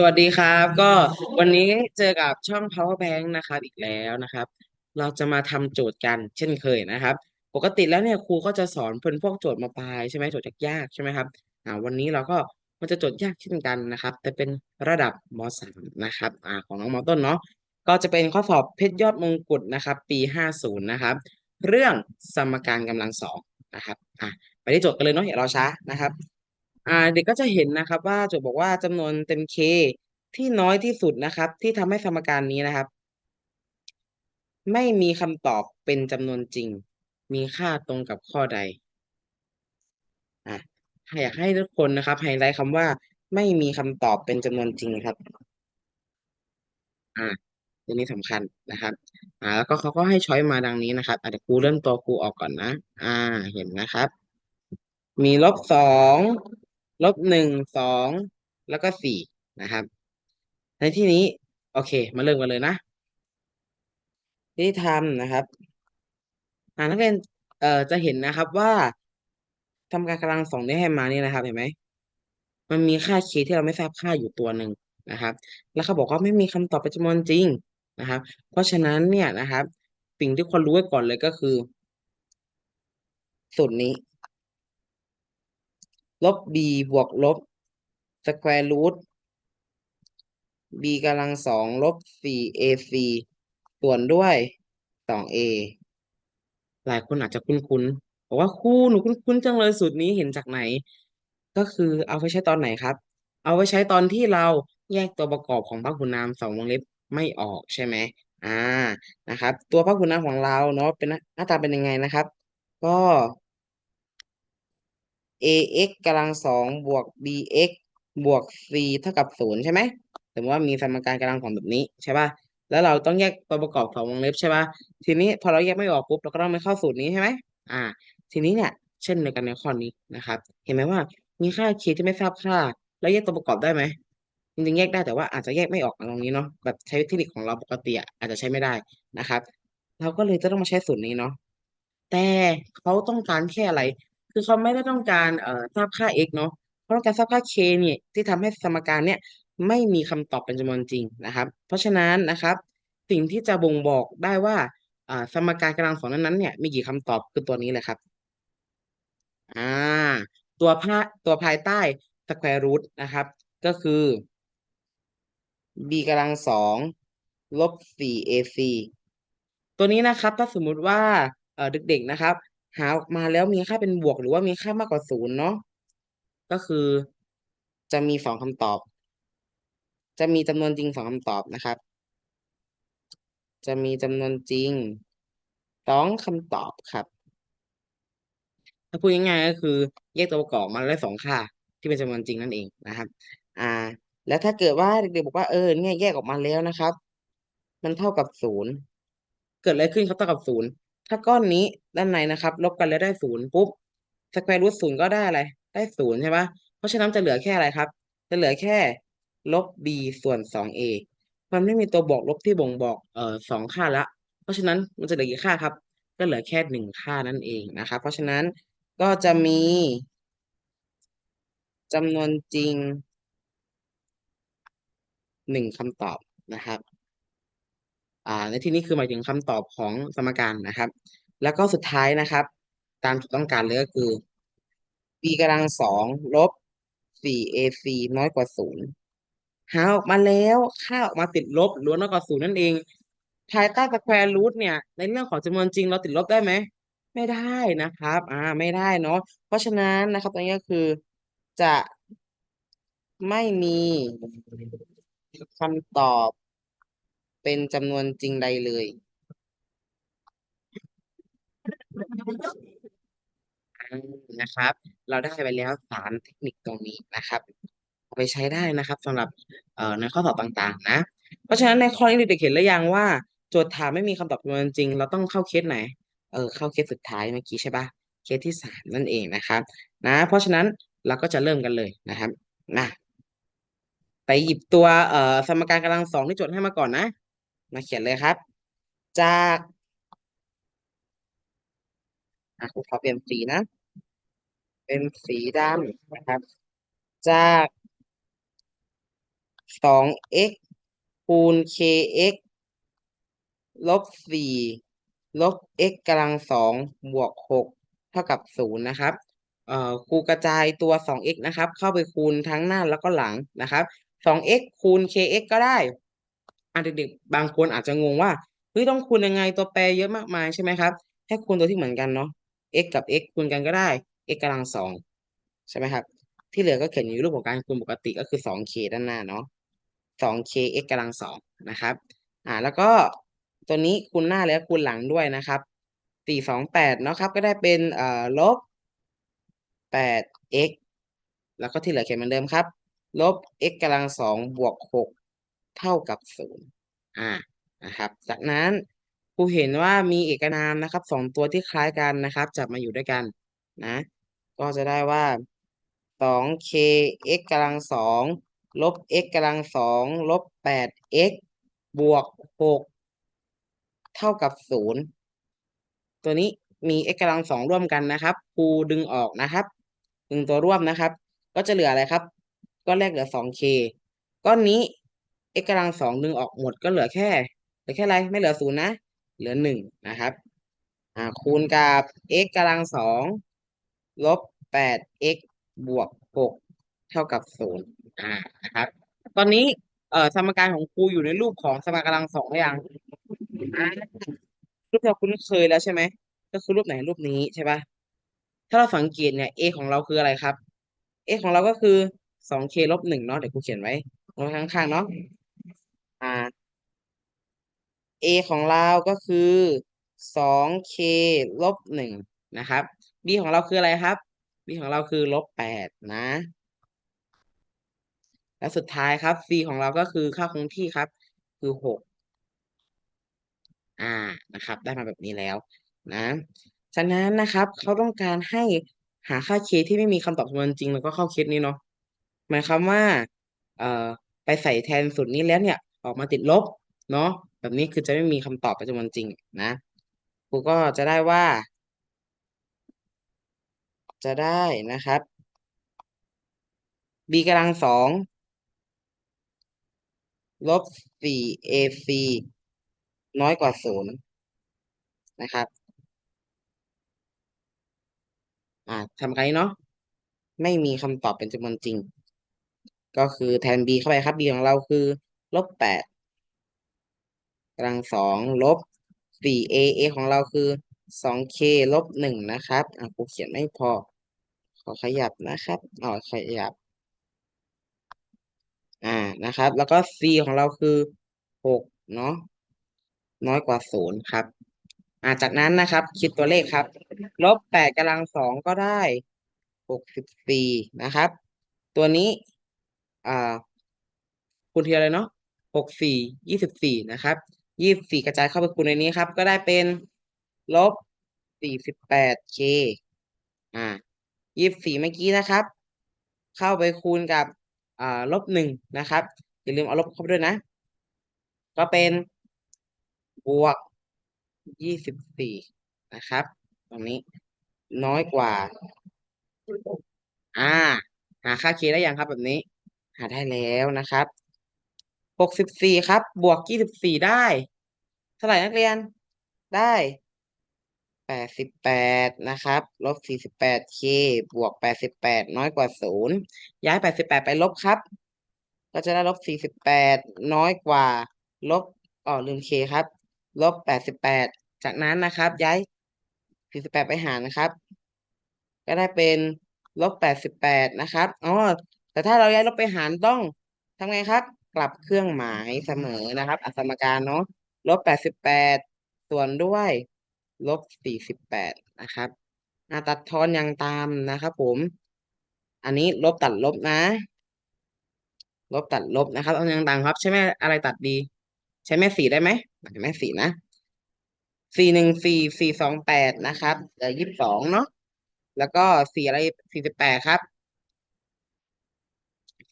สวัสดีครับ ก็วันนี้เจอกับช่อง Power Bank นะครับอีกแล้วนะครับ เราจะมาทำโจทย์กันเช่นเคยนะครับ ปกติแล้วเนี่ยครูก็จะสอนเป็นพวกโจทย์มาปลายใช่ไหมโจทย์ยากๆใช่ไหมครับอ่าวันนี้เราก็มันจะโจทย์ยากเช่นกันนะครับ แต่เป็นระดับม .3 นะครับอ่าของน้องมต้นเนาะก็จะเป็นข้อสอบเพชรยอดมงกุฎนะครับ ปี 50 นะครับ เรื่องสมการกำลังสองนะครับอ่าไปที่โจทย์กันเลยเนาะอย่ารอช้านะครับ อ่าเด็กก็จะเห็นนะครับว่าโจทย์บอกว่าจำนวนเต็ม k ที่น้อยที่สุดนะครับ ที่ทำให้สมการนี้นะครับ ไม่มีคำตอบเป็นจำนวนจริง มีค่าตรงกับข้อใดอะอยากให้ทุกคนนะครับไฮไลท์คำว่า ไม่มีคำตอบเป็นจำนวนจริงครับ อ่าตัวนี้สำคัญนะครับ อ่า แล้วก็เขาก็ให้ช้อยมาดังนี้นะครับอะเดี๋ยวครูเริ่มตัวครูออกก่อนนะ อ่า เห็นนะครับ มีลบสอง ลบหนึ่งสองแล้วก็สี่นะครับ ในที่นี้ โอเค มาเริ่มกันเลยนะที่ทำนะครับอ่านักเรียนเอ่อจะเห็นนะครับว่าทำการกำลังสองได้ให้มานี่นะครับ เห็นไหมมันมีค่า k ที่เราไม่ทราบค่าอยู่ตัวหนึ่งนะครับ แล้วเขาบอกว่าไม่มีคำตอบเป็นจำนวนจริงนะครับ เพราะฉะนั้นเนี่ยนะครับ สิ่งที่ควรรู้ไว้ก่อนเลยก็คือ สูตรนี้ ลบ b บวกลบสแควร์รูท b กำลังสองลบสี่ ac ส่วนด้วยสอง a หลายคนอาจจะคุ้นๆบอกว่าครูหนูคุ้นๆจังเลยสูตรนี้เห็นจากไหน ก็คือเอาไปใช้ตอนไหนครับ เอาไว้ใช้ตอนที่เราแยกตัวประกอบของพหุนามสองวงเล็บไม่ออกใช่ไหมอ่านะครับ ตัวพหุนามของเราเนาะเป็นหน้าตาเป็นยังไงนะครับ ก็ ax กำลังสองบวก bx บวก c เท่ากับศูนย์ใช่ไหมสมมติว่ามีสมการกำลังสองแบบนี้ใช่ป่ะแล้วเราต้องแยกตัวประกอบสองวงเล็บใช่ป่ะทีนี้พอเราแยกไม่ออกปุ๊บเราก็ต้องไปเข้าสูตรนี้ใช่ไหมอ่า ทีนี้เนี่ยเช่นเดียวกันในข้อนี้นะครับ เห็นไหมว่ามีค่า k ที่ไม่ทราบค่า แล้วแยกตัวประกอบได้ไหมจริงๆแยกได้แต่ว่าอาจจะแยกไม่ออกตรงนี้เนาะแบบใช้เทคนิคของเราปกติอาจจะใช้ไม่ได้นะครับ เราก็เลยจะต้องมาใช้สูตรนี้เนาะแต่เขาต้องการแค่อะไร คือเขาไม่ได้ต้องการเอ่อทราบค่า x เนาะเขาต้องการทราบค่า k เนี่ยที่ทำให้สมการเนี่ยไม่มีคำตอบเป็นจำนวนจริงนะครับ เพราะฉะนั้นนะครับ สิ่งที่จะบ่งบอกได้ว่าสมการกำลังสองนั้นๆเนี่ยมีกี่คำตอบคือตัวนี้เลยครับอ่าตัวภาตัวภายใต้สแควร์รูทนะครับ ก็คือ b กำลังสองลบสี่ ac ตัวนี้นะครับ ถ้าสมมุติว่าเด็กๆนะครับ หาออกมาแล้วมีค่าเป็นบวกหรือว่ามีค่ามากกว่าศูนย์เนาะก็คือจะมีสองคำตอบ จะมีจำนวนจริงสองคำตอบนะครับ จะมีจำนวนจริงสองคำตอบครับ ถ้าพูดง่ายๆก็คือแยกตัวประกอบมาได้สองค่า ที่เป็นจำนวนจริงนั่นเองนะครับ อ่า แล้วถ้าเกิดว่าเด็กๆบอกว่าเออเนี่ยแยกออกมาแล้วนะครับ มันเท่ากับศูนย์เกิดอะไรขึ้นครับเท่ากับศูนย์ ถ้าก้อนนี้ด้านในนะครับ ลบกันแล้วได้ศูนย์ปุ๊บสแควร์รูทศูนย์ก็ได้อะไร ได้ศูนย์ใช่ปะเพราะฉะนั้นจะเหลือแค่อะไรครับ จะเหลือแค่ลบ b ส่วนสอง a มันไม่มีตัวบวกลบที่บ่งบอกเอ่อสองค่าละ เพราะฉะนั้นมันจะเหลือกี่ค่าครับ ก็เหลือแค่หนึ่งค่านั่นเองนะครับ เพราะฉะนั้นก็จะมีจำนวนจริงหนึ่งคำตอบนะครับ อ่าในที่นี้คือหมายถึงคำตอบของสมการนะครับ แล้วก็สุดท้ายนะครับ ตามที่ต้องการเลยก็คือ b กำลังสองลบสี่ ac น้อยกว่าศูนย์หาออกมาแล้วค่าออกมาติดลบหรือว่าน้อยกว่าศูนย์นั่นเองภายใต้สแควร์รูทเนี่ย ในเรื่องของจำนวนจริงเราติดลบได้ไหมไม่ได้นะครับ อ่า ไม่ได้เนาะเพราะฉะนั้นนะครับตรงนี้ก็คือจะไม่มีคำตอบ เป็นจำนวนจริงใดเลย นะครับ เราได้ไปแล้วสามเทคนิคตรงนี้นะครับเอาไปใช้ได้นะครับสำหรับเอ่อในข้อสอบต่างๆ นะ เพราะฉะนั้นในข้อนี้เด็กๆเห็นหรือยังว่าโจทย์ถามไม่มีคำตอบจำนวนจริง เราต้องเข้าเคสไหน เออเข้าเคสสุดท้ายเมื่อกี้ใช่ปะเคสที่สามนั่นเองนะครับ นะ เพราะฉะนั้นเราก็จะเริ่มกันเลยนะครับนะไปหยิบตัวเอ่อสมการกำลังสองที่โจทย์ให้มาก่อนนะ มาเขียนเลยครับ จากอะครูขอเปลี่ยนสีนะ เป็นสีดำนะครับ จากสอง x คูณ kx ลบสี่ลบ x กำลังสองบวกหกเท่ากับศูนย์นะครับเอ่อครูกระจายตัว 2x นะครับ เข้าไปคูณทั้งหน้าแล้วก็หลังนะครับ 2x คูณ kx ก็ได้ อะเด็กๆบางคนอาจจะงงว่าเฮ้ยต้องคูณยังไงตัวแปรเยอะมากมายใช่ไหมครับให้คูณตัวที่เหมือนกันเนาะ x กับ x คูณกันก็ได้ x กำลังสองใช่ไหมครับ ที่เหลือก็เขียนอยู่รูปของการคูณปกติก็คือ 2k ด้านหน้าเนาะ 2k x กำลังสองนะครับ อ่าแล้วก็ตัวนี้คูณหน้าแล้วคูณหลังด้วยนะครับสี่สองแปดเนาะครับก็ได้เป็นเอ่อลบแปด x แล้วก็ที่เหลือเขียนเหมือนเดิมครับ ลบ x กำลังสองบวกหก เท่ากับศูนย์อ่านะครับจากนั้นครูเห็นว่ามีเอกนามนะครับสองตัวที่คล้ายกันนะครับจับมาอยู่ด้วยกันนะก็จะได้ว่าสอง k x กำลังสองลบ x กำลังสองลบแปด x บวกหกเท่ากับศูนย์ตัวนี้มี x กำลังสองร่วมกันนะครับครูดึงออกนะครับดึงตัวร่วมนะครับ ก็จะเหลืออะไรครับก้อนแรกเหลือ 2k ก้อนนี้ x กำลังสองดึงออกหมดก็เหลือแค่เหลือแค่อะไรไม่เหลือศูนย์นะเหลือหนึ่งนะครับอ่าคูณกับ x กำลังสองลบแปด x บวกหกเท่ากับศูนย์อ่านะครับ ตอนนี้เอ่อสมการของครูอยู่ในรูปของสมการกำลังสองหรือยังอ่ารูปที่เราคุ้นเคยแล้วใช่ไหมก็คือรูปไหนรูปนี้ใช่ปะถ้าเราสังเกตเนี่ย a ของเราคืออะไรครับ a ของเราก็คือสอง k ลบหนึ่งเนาะเดี๋ยวครูเขียนไว้ตรงข้างๆเนาะ a ของเราก็คือสอง k ลบหนึ่งนะครับ b ของเราคืออะไรครับ b ของเราคือลบแปดนะ และสุดท้ายครับ c ของเราก็คือค่าคงที่ครับ คือหกอ่านะครับ ได้มาแบบนี้แล้วนะ ฉะนั้นนะครับเขาต้องการให้หาค่า k ที่ไม่มีคำตอบจำนวนจริง แล้วก็เข้าเคสนี้เนาะหมายความว่า เอ่อไปใส่แทนสูตรนี้แล้วเนี่ย ออกมาติดลบเนาะ แบบนี้คือจะไม่มีคำตอบเป็นจำนวนจริงนะครูก็จะได้ว่า จะได้นะครับ b กำลังสองลบสี่ ac น้อยกว่าศูนย์นะครับ อ่าทำไงเนาะไม่มีคำตอบเป็นจำนวนจริง ก็คือแทน b เข้าไปครับ b ของเราคือลบแปด กำลังสองลบสี่ a a ของเราคือสอง k ลบหนึ่งนะครับ อะครูเขียนไม่พอ ขอขยับนะครับอ๋อขยับ อ่านะครับ แล้วก็ c ของเราคือหกเนาะน้อยกว่าศูนย์ครับ อ่าจากนั้นนะครับ คิดตัวเลขครับ ลบแปดกำลังสองก็ได้หกสิบสี่นะครับ ตัวนี้ อ่าคูณทีอะไรเนาะหกสี่ยี่สิบสี่นะครับ ยี่สิบสี่กระจายเข้าไปคูณในนี้ครับ ก็ได้เป็นลบสี่สิบแปดเคอ่ายี่สิบสี่เมื่อกี้นะครับ เข้าไปคูณกับอ่าลบหนึ่งนะครับ อย่าลืมเอาลบเข้าไปด้วยนะ ก็เป็นบวกยี่สิบสี่นะครับ ตรงนี้น้อยกว่า อ่า หาค่า k ได้ยังครับแบบนี้ หาได้แล้วนะครับ หกสิบสี่ครับ บวกยี่สิบสี่ได้ เท่าไหร่นักเรียน ได้แปดสิบแปดนะครับ ลบสี่สิบแปด k บวกแปดสิบแปดน้อยกว่าศูนย์ย้ายแปดสิบแปดไปลบครับ ก็จะได้ลบสี่สิบแปดน้อยกว่า ลบอ๋อลืม k ครับ ลบแปดสิบแปดจากนั้นนะครับ ย้ายสี่สิบแปดไปหารนะครับ ก็ได้เป็นลบแปดสิบแปดนะครับอ๋อแต่ถ้าเราย้ายลบไปหารต้องทำไงครับ กลับเครื่องหมายเสมอนะครับ อสมการเนาะลบแปดสิบแปดส่วนด้วยลบสี่สิบแปดนะครับอาตัดทอนยังตามนะครับ ผม อันนี้ลบตัดลบนะ ลบตัดลบนะครับเอายังต่างครับ ใช่ไหมอะไรตัดดี ใช้แม่สี่ได้ไหมแม่สี่นะสี่หนึ่งสี่สี่สองแปดนะครับเดี๋ยวยี่สิบสองเนาะแล้วก็สี่อะไรสี่สิบแปดครับ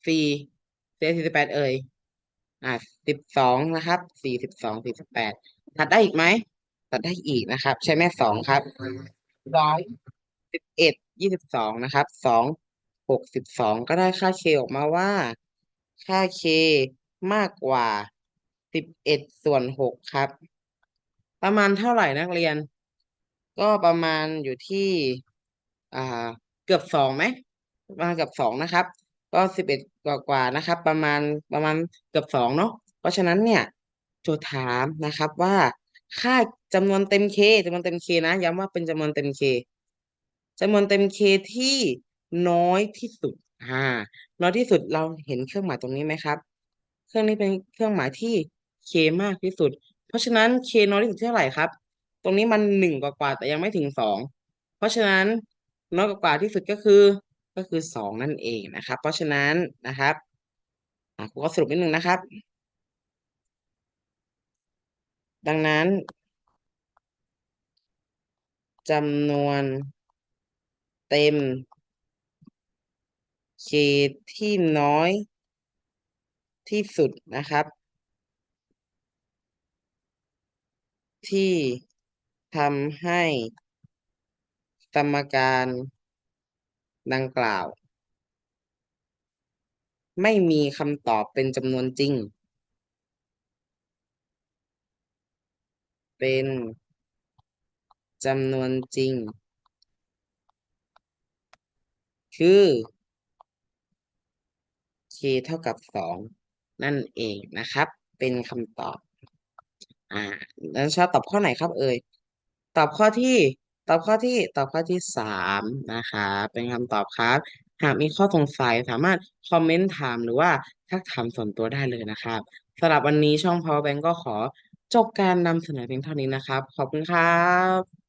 สี่เศษสี่สิบแปดเอ่ย อ่าสิบสองนะครับสี่สิบสองสี่สิบแปดตัดได้อีกไหมตัดได้อีกนะครับ ใช้แม่สองครับสองสิบเอ็ดยี่สิบสองนะครับสองหกสิบสองก็ได้ค่าเคออกมาว่า ค่าเคมากกว่าสิบเอ็ดส่วนหกครับ ประมาณเท่าไหร่นักเรียน ก็ประมาณอยู่ที่ อ่า เกือบสองไหมประมาณเกือบสองนะครับ ก็สิบเอ็ดกว่ากว่านะครับ ประมาณประมาณเกือบสองเนาะเพราะฉะนั้นเนี่ยโจทย์ถามนะครับว่าค่าจำนวนเต็ม k จำนวนเต็ม k นะย้ำว่าเป็นจำนวนเต็ม k จำนวนเต็ม k ที่น้อยที่สุดอ่าน้อยที่สุดเราเห็นเครื่องหมายตรงนี้ไหมครับ เครื่องนี้เป็นเครื่องหมายที่ k มากที่สุด เพราะฉะนั้น k น้อยที่สุดเท่าไหร่ครับ ตรงนี้มันหนึ่งกว่าๆแต่ยังไม่ถึงสองเพราะฉะนั้นน้อยกว่าที่สุดก็คือ ก็คือสองนั่นเองนะครับ เพราะฉะนั้นนะครับอะครูก็สรุปนิดนึงนะครับ ดังนั้นจำนวนเต็ม k ที่น้อยที่สุดนะครับ ที่ทำให้สมการ ดังกล่าว ไม่มีคำตอบเป็นจำนวนจริง เป็นจำนวนจริง คือ k เท่ากับสองนั่นเองนะครับ เป็นคำตอบ อ่าแล้วชอบตอบข้อไหนครับเอ่ย ตอบข้อที่ ตอบข้อที่ตอบข้อที่สามนะคะเป็นคำตอบครับ หากมีข้อสงสัยสามารถคอมเมนต์ถามหรือว่าทักถามส่วนตัวได้เลยนะครับสำหรับวันนี้ช่อง Power Bank ก็ขอจบการนำเสนอเพียงเท่านี้นะครับ ขอบคุณครับ